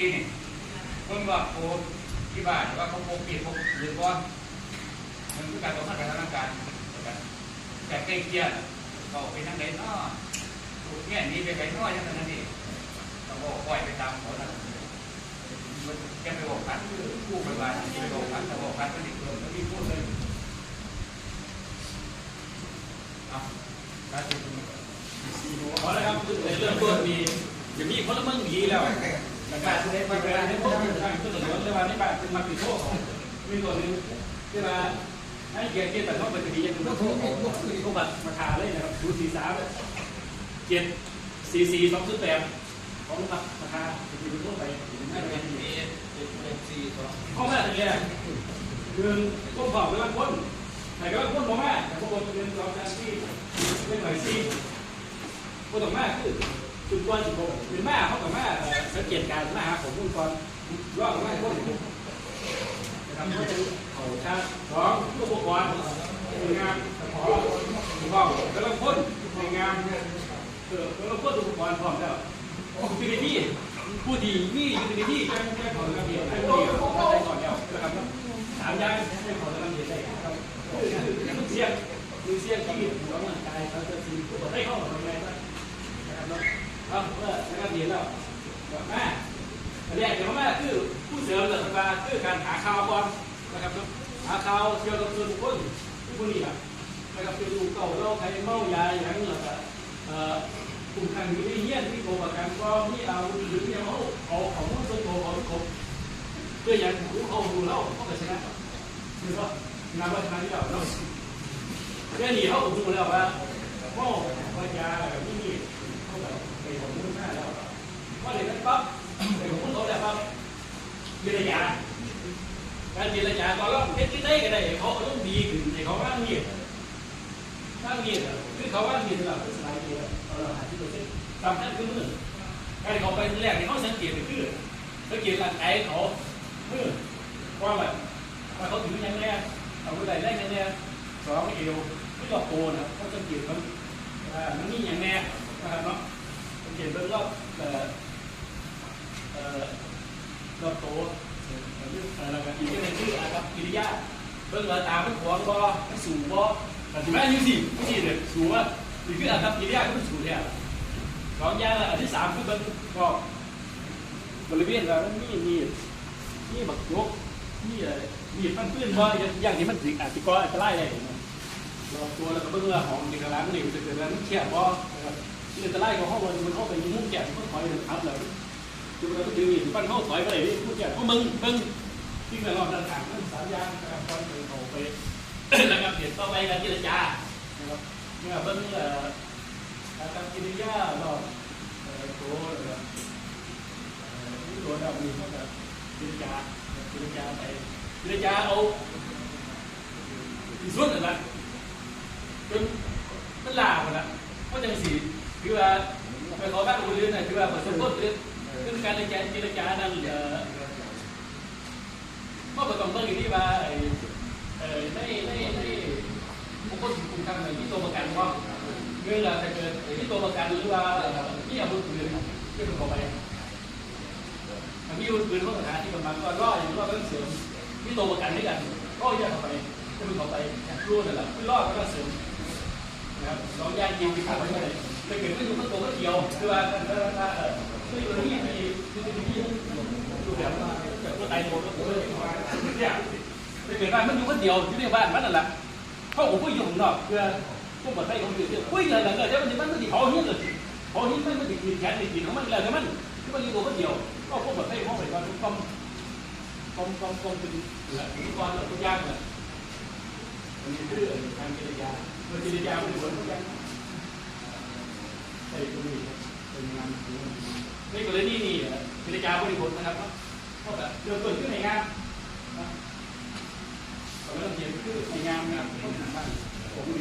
กี้นี่เพิ่งว่าโคที่บ้านว่าเขาโคปีพกหรือว่ามันคือการต่อต้านการทำการแต่ใกล้เคียงเขาไปทางไหนเนาะถูกแง่นี้ไปไหนเนาะยังไงนั่นนี่เราบอกปล่อยไปตามเขานะมันแกไปบอกพันคือผู้ไปบ้านไปบอกพันแต่บอกพันมันอีกคนมันมีพูดเลยเอาการที่พอแล้วครับในเรื่องเพื่อนมีอย่างนี้คนละมึงดีแล้ว กาศในประกาศในพวกทางตัวหลวงแต่ว่าในบ้านเป็นมาติดโทษมีตัวนึงที่ว่าให้เกียรติเกียรติแต่ต้องเป็นดีอย่างนี้พวกบัตรมาทาเลยนะครับดูสีสามเจ็ดสี่สี่สองศูนย์แปดของบัตรมาทาเป็นดีทั่วไปไม่เป็นคดีข้อแรกเลยคือต้นขอบเป็นวันพ้นแต่ก็พ้นบอกว่แต่พวกเราเป็นรองการที่เป็นหน่วยซีผู้ต่อมาคือจุดกวนจุดโบเป็นมา เกับมาสังเการมาหาผมพูดก่อนรอบมาพวกผมนะครับเขาจะเขาชาสองผู้ปกครองงานขอถูกต้องแล้วก็พ่นในงานเออแล้วก็พ่นอุปกรณ์พร้อมแล้วยูนิตี้ผู้ดีนี่ยูนิตี้แจ้แจ้ขอระเบียบให้ผู้ดีเขาได้ก่อนแล้วนะครับสามย่างให้ขอระเบียบได้ครับคือเสียงคือเสียงที่หัวมันกายเขาจะสีได้เข้าทำไงบ้างนะครับเนาะเอาเมื่อนะครับเรียนแล้ว แรกเดี๋ยวมาคือผู้เสริมเลยมาคือการหาข่าวก่อนนะครับหาข่าวเกี่ยวกับส่วนบุคคลผู้คนนี้นะครับเป็นลูเก่าเราใครเมายาอย่างนั้นก็เอ่อกลุ่มทางอยู่ในเฮียนที่โกงกันก็ที่เอาหรือที่เอาเอาของมันส่วนตัวของครบเพื่ออย่างรู้เขาดูเราเขาก็ชนะคือว่านำว่าชนะที่เราเนาะเรื่องนี้เขาดูแล้วว่าเมาว่ายาแบบนี้เขาแบบไปของมุ่งหน้าแล้วว่าเดี๋ยนั้นปั๊บไปของมุ่งเขาแล้วปั๊บ เจรจาการเจรจาก็ร้องเท็จที่ได้ก็ได้เขาต้องดีขึ้นให้เขาว่างเงียบว่างเงียบคือเขาว่างเงียบแบบสบายดีเราหาที่ตัวเส้นตามนั้นคือมือการเขาไปแรกที่เขาสังเกตคือสังเกตร่างกายเขามือว่าแบบว่าเขาถือยังไงเอาไปไหนได้ยังไงสองเอวไม่หลอกโตนะเขาสังเกตมันมันมีอย่างแน่นะครับเนาะเขียนเป็นรอบเอ่อเอ่อ รอบโตอะไรกันอีกเป็นชื่ออะไรครับกิริยาเบิ่งว่าตามันขวางบ่มันสูงบ่แต่ที่แม่ยี่สิยี่สิเนี่ยสูงอะนี่คืออากับกิริยาก็ไมันสูงเนี่ยสองอย่างอันที่สามคือมันก็บริเวณว่ามันมีมีมีบักยกมีอะไรมีฟันพื้นบ่อย่างที่มันสิอาจจะก่ออันตรายได้เราตัวแล้วก็เบิ่งว่าของในกระลังนี่มันจะเกิดอะไรมันเทียบบ่ที่จะไล่เขาเข้ามันมันเข้าไปมุ่งแก่ที่เขาถอยเลยครับเลย คือมันก็ดึงอีกปั้นเข้าถอยไปเลยนี่มุ่งแก่เพราะมึงมึงที่เราลอดันถางๆนั่นสามอย่างนะครับตอนไปเขาไปนะครับเห็นต่อไปการเจรจานะครับเมื่อเบิ้งเอ่อการกิริยาเราเอ่อโตนะครับเอ่อนี่ตัวเรามีเขาแบบกิริยากิริยาไปกิริยาเอาที่สุดนั่นะจนมันลาหมดละก็จังสีคือว่าไปขอบ้านอุเรือนนะคือว่าประสบผล คือการเจรจาเจรจานั้นเออเมื่อประกอบต้องอยู่ที่ว่าไอ้เอ่อในในในบุคคลกลุ่มทางไหนที่ตัวประกันว่าเงินละถ้าเกิดที่ตัวประกันหรือว่าที่อาวุธปืนที่เป็นขอไปถ้ามีอาวุธปืนข้อหาที่มันมาก็ล่ออย่างล่อก็เสริมที่ตัวประกันด้วยกันก็แยกเข้าไปที่มันเข้าไปรู้นั่นแหละคือล่อก็เสริมนะครับสองย่างจริงที่ขาดไม่ได้ไปเกิดขึ้นอยู่ข้าตัวก็เดียวคือว่าถ้าถ้า เออคือตัวนี้มีคือตัวนี้ดูแบบแบบตัวตายตัวก็ตัวเนี่ยไปเกิดบ้านมันอยู่คนเดียวอยู่ในบ้านมันนั่นแหละเขาผมพูดอยู่ข้างนอกเพื่อพวกคนไทยขอยู่เดียวคุยเลยหลังเกิดแล้วมันมันมันติเขาหิ้งเลยเขาหิ้งมันมันติดแขนติดกินของมันแล้วแต่มันที่มันอยู่ตัวคนเดียวก็พวกคนไทยเขาไปว่าต้มต้มต้มต้มเป็นเหลืออุปกรณ์ทุกอย่างเลยอันนี้คือทางกิจการมันกิจการมันเหมือนทุกอย่างใช่ตรงนี้เป็นงาน ในกรณีนี้กิจการบริบทนะครับก็แบบเริ่มต้นขึ้นในงานนะเริ่มเขียนขึ้นในงานนะครับผมมี